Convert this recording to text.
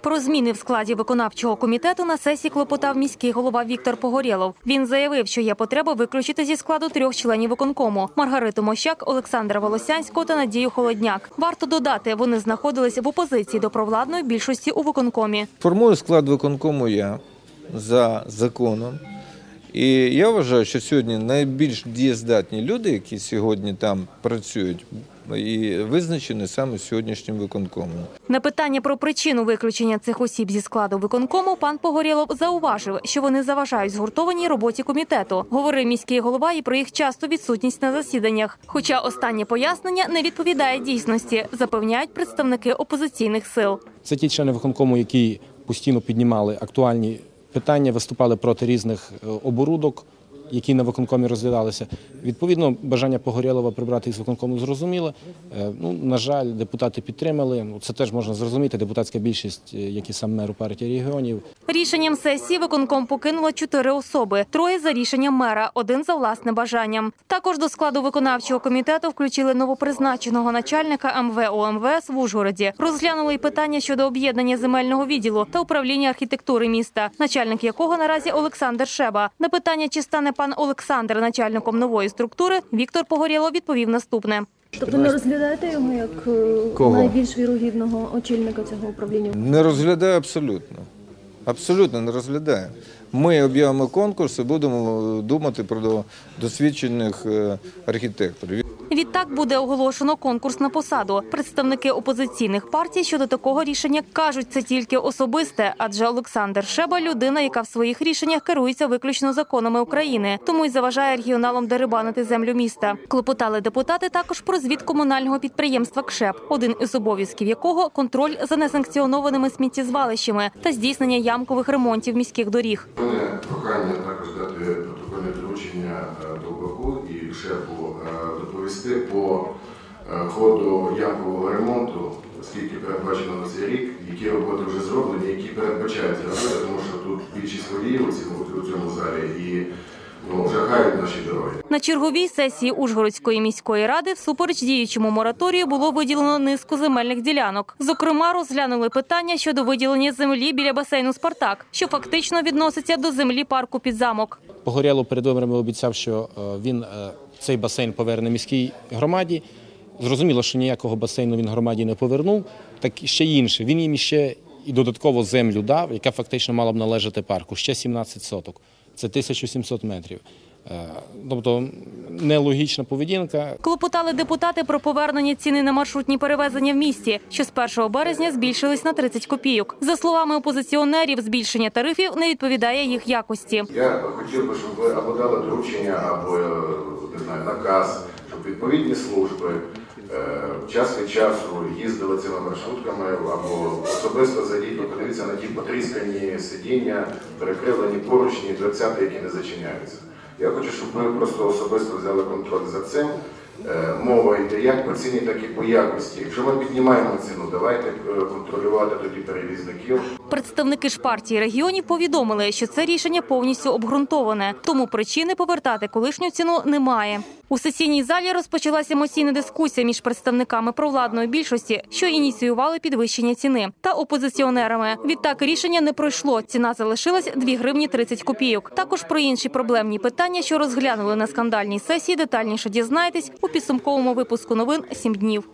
Про зміни в складі виконавчого комітету на сесії клопотав міський голова Віктор Погорєлов. Він заявив, що є потреба виключити зі складу трьох членів виконкому: Маргариту Мощак, Олександра Волосянського та Надію Холодняк. Варто додати, вони знаходилися в опозиції до провладної більшості у виконкомі. Формую склад виконкому я за законом. І я вважаю, що сьогодні найбільш дієздатні люди, які сьогодні там працюють, і визначені саме сьогоднішнім виконкомом. На питання про причину виключення цих осіб зі складу виконкому пан Погорєлов зауважив, що вони заважають згуртованій роботі комітету. Говорив міський голова і про їх часту відсутність на засіданнях. Хоча останнє пояснення не відповідає дійсності, запевняють представники опозиційних сил. Це ті члени виконкому, які постійно піднімали актуальні питання, виступали проти різних е, оборудок, які на виконкомі розглядалися. Відповідно, бажання Погорєлова прибрати їх з виконкому зрозуміло. Е, Ну, на жаль, депутати підтримали. Ну, Це теж можна зрозуміти. Депутатська більшість, е, як і сам мер у партії регіонів, Рішенням сесії виконком покинуло чотири особи: троє за рішенням мера, один за власним бажанням. Також до складу виконавчого комітету включили новопризначеного начальника МВ ОМВС в Ужгороді. Розглянули й питання щодо об'єднання земельного відділу та управління архітектури міста, начальник якого наразі Олександр Шеба. На питання, чи стане пан Олександр начальником нової структури, Віктор Погорєло відповів наступне. Тобто не розглядаєте його як е, Кого? найбільш вірогідного очільника цього управління? Не розглядає абсолютно. Абсолютно не розглядає. Ми об'явимо конкурс і будемо думати про досвідчених е, архітекторів. Відтак буде оголошено конкурс на посаду. Представники опозиційних партій щодо такого рішення кажуть, це тільки особисте, адже Олександр Шеба людина, яка в своїх рішеннях керується виключно законами України, тому й заважає регіоналам дерибанити землю міста. Клопотали депутати також про звіт комунального підприємства КШЕП, один із обов'язків якого контроль за несанкціонованими сміттєзвалищами та здійснення ямкових ремонтів міських доріг. Прохання доручення е, Довбаку і шефу е, доповісти по е, ходу ямкового ремонту, скільки передбачено на цей рік, які роботи вже зроблені, які передбачаються робити, тому що тут більшість водіїв у цьому залі і ну, наші дороги. На черговій сесії Ужгородської міської ради всупереч діючому мораторію було виділено низку земельних ділянок. Зокрема, розглянули питання щодо виділення землі біля басейну Спартак, що фактично відноситься до землі парку під замок. Погорєлов перед виборами обіцяв, що е, він е, цей басейн поверне міській громаді. Зрозуміло, що ніякого басейну він громаді не повернув. Так ще інше. Він їм ще і додатково землю дав, яка фактично мала б належати парку. Ще 17 соток. Це 1700 метрів. Е, Тобто нелогічна поведінка. Клопотали депутати про повернення ціни на маршрутні перевезення в місті, що з 1 березня збільшились на 30 копійок. За словами опозиціонерів, збільшення тарифів не відповідає їх якості. Я хотів би, щоб ви або дали доручення, або е, не знаю, наказ, щоб відповідні служби е, час від часу їздили цими маршрутками, або особисто зайдіть, подивіться на ті потріскані сидіння, перекривлені поручні, дверцята, які не зачиняються. Я хочу, щоб ви просто особисто взяли контроль за цим. Е, Мова йде як по ціні, так і по якості. Якщо ми піднімаємо ціну, давайте е, контролювати тоді перевізників. Представники ж партії регіонів повідомили, що це рішення повністю обґрунтоване, тому причини повертати колишню ціну немає. У сесійній залі розпочалася емоційна дискусія між представниками провладної більшості, що ініціювали підвищення ціни, та опозиціонерами. Відтак рішення не пройшло. Ціна залишилась 2 гривні 30 копійок. Також про інші проблемні питання, що розглянули на скандальній сесії, детальніше дізнаєтесь у підсумковому випуску новин «7 днів.